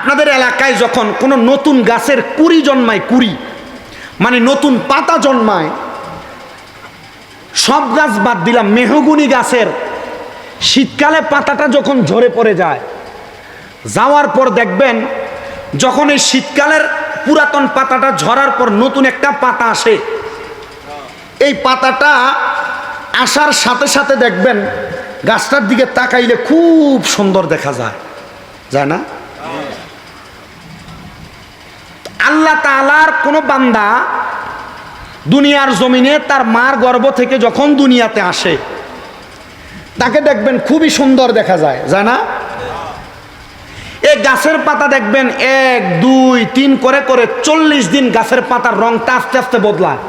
আপনাদের এলাকায় যখন কোনো নতুন গাছের কুড়ি জন্মায়, কুড়ি মানে নতুন পাতা জন্মায়, সব গাছ বাদ দিলাম, মেহগুনি গাছের। শীতকালে পাতাটা যখন ঝরে পড়ে যায়, যাওয়ার পর দেখবেন যখন এই শীতকালের পুরাতন পাতাটা ঝরার পর নতুন একটা পাতা আসে, এই পাতাটা আসার সাথে সাথে দেখবেন গাছটার দিকে তাকাইলে খুব সুন্দর দেখা যায়। যায় না? আল্লাহ তালার কোনো বান্দা দুনিয়ার জমিনে তার মার গর্ভ থেকে যখন দুনিয়াতে আসে তাকে দেখবেন খুবই সুন্দর দেখা যায় যায় না? এই গাছের পাতা দেখবেন এক দুই তিন করে করে চল্লিশ দিন গাছের পাতার রংটা আস্তে আস্তে বদলায়।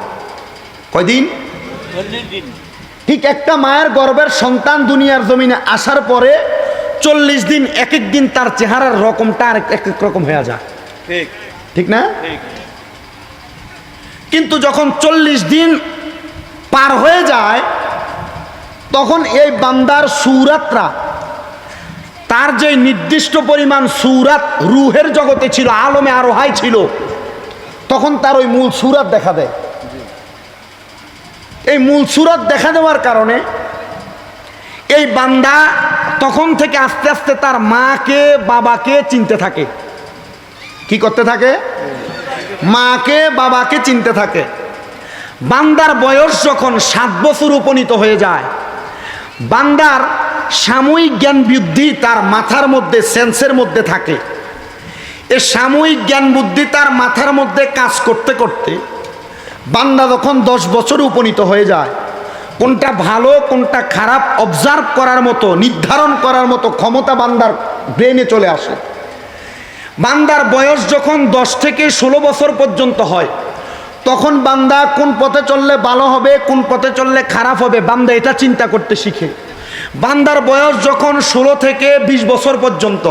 কয়দিন ঠিক একটা মায়ের গর্ভের সন্তান দুনিয়ার জমিনে আসার পরে চল্লিশ দিন এক এক দিন তার চেহারার রকমটা আর এক এক রকম হয়ে যায়। ঠিক। ঠিক না? কিন্তু যখন চল্লিশ দিন পার হয়ে যায়, তখন এই বান্দার সুরাতরা, তার যে নির্দিষ্ট পরিমাণ সুরাত রুহের জগতে ছিল, আলমে আরও হাই ছিল, তখন তার ওই মূল সুরাত দেখা দেয়। এই মূল সুরাত দেখা দেওয়ার কারণে এই বান্দা তখন থেকে আস্তে আস্তে তার মাকে, বাবাকে চিনতে থাকে। কি করতে থাকে? মাকে, বাবাকে চিনতে থাকে। বান্দার বয়স যখন সাত বছর উপনীত হয়ে যায়, বান্দার সাময়িক জ্ঞান বুদ্ধি তার মাথার মধ্যে, সেন্সের মধ্যে থাকে। এ সাময়িক জ্ঞান বুদ্ধি তার মাথার মধ্যে কাজ করতে করতে বান্দা যখন দশ বছর উপনীত হয়ে যায়, কোনটা ভালো, কোনটা খারাপ অবজার্ভ করার মতো, নির্ধারণ করার মতো ক্ষমতা বান্দার ব্রেনে চলে আসে। বান্দার বয়স যখন দশ থেকে ষোলো বছর পর্যন্ত হয়, তখন বান্দা কোন পথে চললে ভালো হবে, কোন পথে চললে খারাপ হবে, বান্দা এটা চিন্তা করতে শিখে। বান্দার বয়স যখন ষোলো থেকে ২০ বছর পর্যন্ত,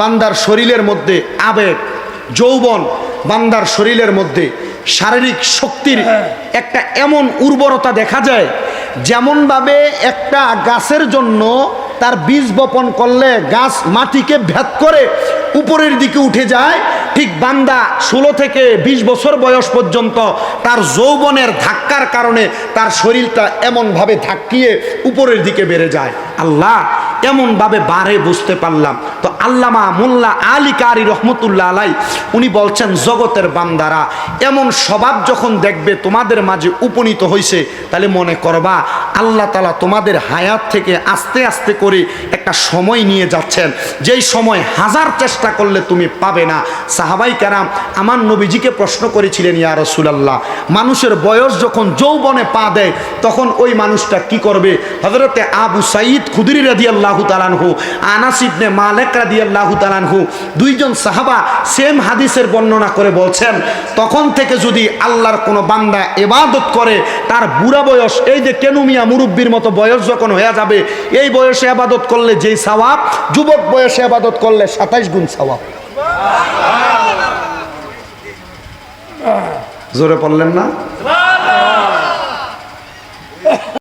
বান্দার শরীরের মধ্যে আবেগ, যৌবন, বান্দার শরীরের মধ্যে শারীরিক শক্তির একটা এমন উর্বরতা দেখা যায়, যেমনভাবে একটা গাছের জন্য তার বীজ বপন করলে গাছ মাটিকে ভেদ করে উপরের দিকে উঠে যায়, ঠিক বান্দা ষোলো থেকে ২০ বছর বয়স পর্যন্ত তার যৌবনের ধাক্কার কারণে তার শরীরটা এমনভাবে ধাক্কিয়ে উপরের দিকে বেড়ে যায়। আল্লাহ, এমনভাবে বারে বুঝতে পারলাম। তো আল্লামা মোল্লা আলী কারি রহমতুল্লাহ আলাই, উনি বলছেন, জগতের বান্দারা, এমন স্বভাব যখন দেখবে তোমাদের মাঝে উপনীত হয়েছে তাহলে মনে করবা আল্লাহ তালা তোমাদের হায়াত থেকে আস্তে আস্তে করে একটা সময় নিয়ে যাচ্ছেন। যেই সময় হাজার চেষ্টা করলে তুমি পাবে না। সাহাবাই কারাম আমার নবীজিকে প্রশ্ন করেছিলেন, ইয়া রসুলাল্লাহ, মানুষের বয়স যখন যৌবনে পা দেয়, তখন ওই মানুষটা কি করবে? হজরতে আবু সাইদ খুদরি রাদি আল্লাহ তালানহু আনাসিবনে মালেক রাদি আল্লাহ তালানহু দুইজন সাহাবা সেম হাদিসের বর্ণনা করে বলছেন, তখন থেকে যদি আল্লাহর কোনো বান্দা এবাদত করে, তার বুড়া বয়স, এই যে কেনুমিয়া মুরব্বীর মতো বয়স যখন হয়ে যাবে, এই বয়সে আবাদত করলে যেই সওয়াব যুবক বয়সে আবাদত করলে সাতাইশ গুণ সওয়াব জোরে পড়লেন না?